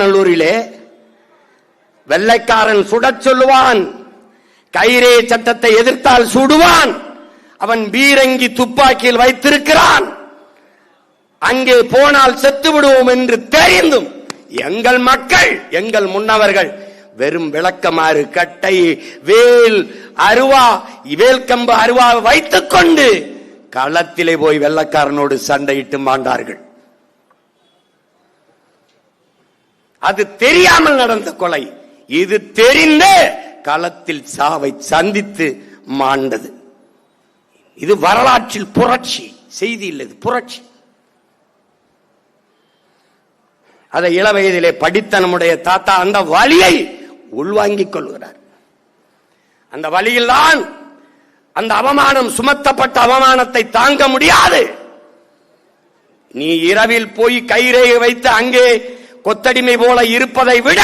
அலங்காநல்லூரிலே வெள்ளைக்காரன் சுடச் சொல்லுவான் கைரே சட்டத்தை எதிர்த்தால் சுடுவான் அவன் பீரங்கி துப்பாக்கியில் வைத்திருக்கிறான். அங்கே போனால் செத்து விடுவோம் என்று தெரிந்தும் எங்கள் மக்கள் எங்கள் முன்னவர்கள் வெறும் விளக்கமாறு கட்டை வேல் அருவா வேல் கம்பு அருவா வைத்துக் கொண்டு களத்திலே போய் வெள்ளக்காரனோடு சண்டையிட்டு மாண்டார்கள். அது தெரியாமல் நடந்த கொலை. இது தெரிந்த களத்தில் சாவை சந்தித்து மாண்டது. இது வரலாற்றில் புரட்சி. செய்தி இல்லை புரட்சி. அதை இள வயதிலே படித்த நம்முடைய தாத்தா அந்த வழியை உள்வாங்கிக் கொள்கிறார். அந்த வழியில்தான் அந்த அவமானம் சுமத்தப்பட்ட அவமானத்தை தாங்க முடியாது. நீ இரவில் போய் கயிறை வைத்து அங்கே கொத்தடிமை போல இருப்பதை விட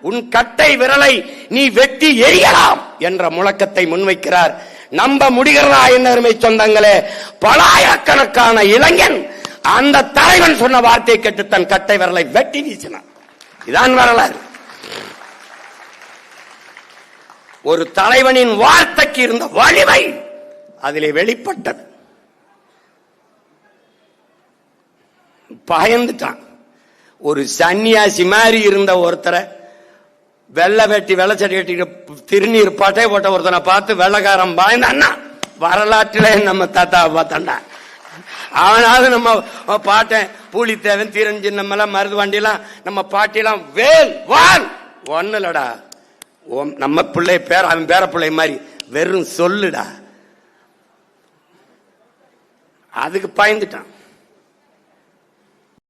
உன் கட்டை விரலை நீ வெட்டி எரியலாம் என்ற முழக்கத்தை முன்வைக்கிறார். நம்ப முடிகிறதா என்ன அருமை சொந்தங்களே? பலாயிரக்கணக்கான இளைஞன் அந்த தலைவன் சொன்ன வார்த்தையை கேட்டு தன் கட்டை விரலை வெட்டி வீசினான். இதான் வரலாறு. ஒரு தலைவனின் வார்த்தைக்கு இருந்த வலிமை அதிலே வெளிப்பட்டது. பயந்துட்டான். ஒரு சன்னியாசி மாதிரி இருந்த ஒருத்தரை வெள்ளை வெட்டி வெள்ளச்சடி கட்டிட்டு திருநீர் பட்டை போட்ட ஒருத்தனை பார்த்து வெள்ளக்காரன் அண்ணா வரலாற்றில நம்ம தாத்தாவை பார்த்தாண்டா அவனாவது நம்ம பாட்டேன் பூலித்தேவன் தீரன் சின்னமெல்லாம் மருது வண்டியெல்லாம் நம்ம பாட்டிலாம் வேல் வான். ஒன்னுலடா ஓம் நம்ம பிள்ளை பேர அவன் பேர பிள்ளை மாதிரி வெறும் சொல்லுடா. அதுக்கு பயந்துட்டான்.